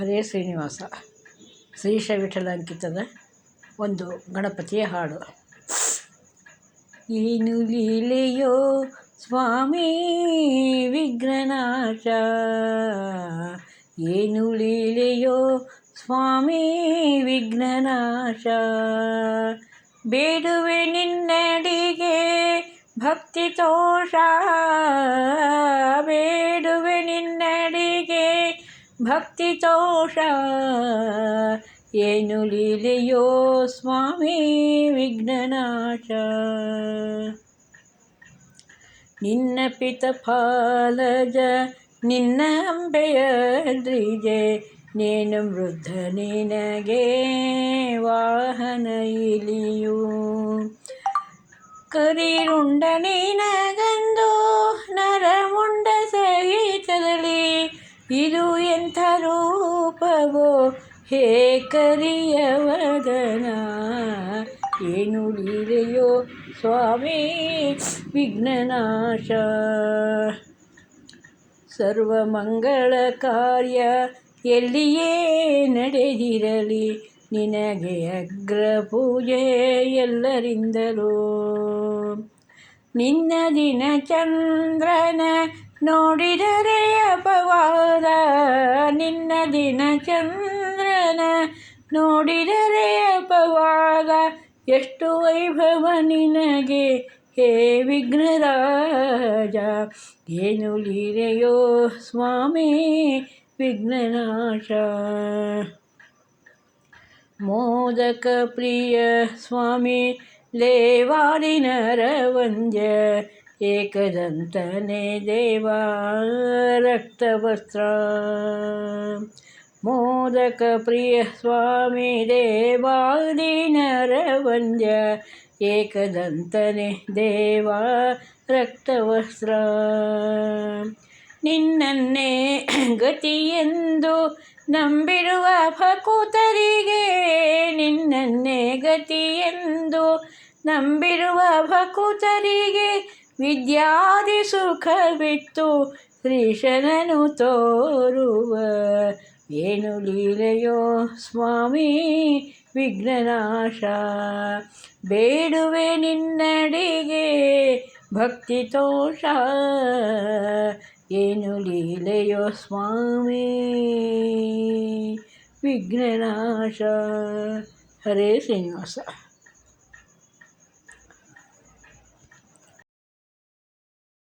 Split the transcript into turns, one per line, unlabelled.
ಹರೇ ಶ್ರೀನಿವಾಸ. ಶ್ರೀಶ ವಿಠಲ ಅಂಕಿತದ ಒಂದು ಗಣಪತಿಯ ಹಾಡು. ಏನು ಲೀಲೆಯೋ ಸ್ವಾಮಿ ವಿಘ್ನನಾಶ. ಏನು ಲೀಲೆಯೋ ಸ್ವಾಮಿ ವಿಘ್ನನಾಶ. ಬೇಡುವೆ ನಿನ್ನಡಿಗೆ ಭಕ್ತಿ ತೋಷ. ನಿನ್ನಡಿಗೆ ಭಕ್ತಿ ತೋಷ ಏನು ಲೀಲೆಯೋ ಸ್ವಾಮಿ ವಿಘ್ನನಾಶ ನಿನ್ನ ಪಿತಫಾಲಜ ನಿನ್ನ ಅಂಬೆಯ ದ್ರಿಜೆ ನೇನು ವೃದ್ಧ ನಿನಗೆ ವಾಹನ ಇಲಿಯು ಕರಿರುಂಡ ನಿನಗಂದು ಇದು ಎಂಥ ರೂಪವೋ? ಹೇ ಕರಿಯವದನ. ಏನು ಇದೆಯೋ ಸ್ವಾಮಿ? ವಿಘ್ನನಾಶ. ಸರ್ವಮಂಗಳ ಕಾರ್ಯ ಎಲ್ಲಿಯೇ ನಡೆದಿರಲಿ, ನಿನಗೆ ಅಗ್ರ ಪೂಜೆ ಎಲ್ಲರಿಂದಲೂ. ನಿನ್ನ ದಿನ ಚಂದ್ರನ ನೋಡಿದರೆ ನಿನ್ನ ದಿನ ಚಂದ್ರನ ನೋಡಿದರೆ ಅಪವಾದ. ಎಷ್ಟು ವೈಭವ ನಿನಗೆ, ಹೇ ವಿಘ್ನರಾಜ. ಏನು ಲೀಲೆಯೋ ಸ್ವಾಮಿ ವಿಘ್ನನಾಶ. ಮೋದಕ ಪ್ರಿಯ ಸ್ವಾಮಿ ಲೇವಾರಿನರ ವಂದ್ಯ ಏಕದಂತನೇ ದೇವ ರಕ್ತವಸ್ತ್ರ. ಮೋದಕ ಪ್ರಿಯ ಸ್ವಾಮಿ ದೇವಾದಿನರ ವಂದ್ಯ ಏಕದಂತನೆ ದೇವ ರಕ್ತವಸ್ತ್ರ. ನಿನ್ನನ್ನೇ ಗತಿಯೆಂದು ನಂಬಿರುವ ಭಕುತರಿಗೆ, ನಿನ್ನನ್ನೇ ಗತಿಯೆಂದು ನಂಬಿರುವ ಭಕುತರಿಗೆ ವಿದ್ಯಾದಿ ಸುಖವಿತ್ತು ಶ್ರೀಶನನು ತೋರುವ ಏನು ಲೀಲೆಯೋ ಸ್ವಾಮಿ ವಿಘ್ನನಾಶ ಬೇಡುವೆ ನಿನ್ನಡಿಗೆ ಭಕ್ತಿ ತೋಷ ಏನು ಲೀಲೆಯೋ ಸ್ವಾಮಿ ವಿಘ್ನನಾಶ ಹರೇ ಶ್ರೀನಿವಾಸ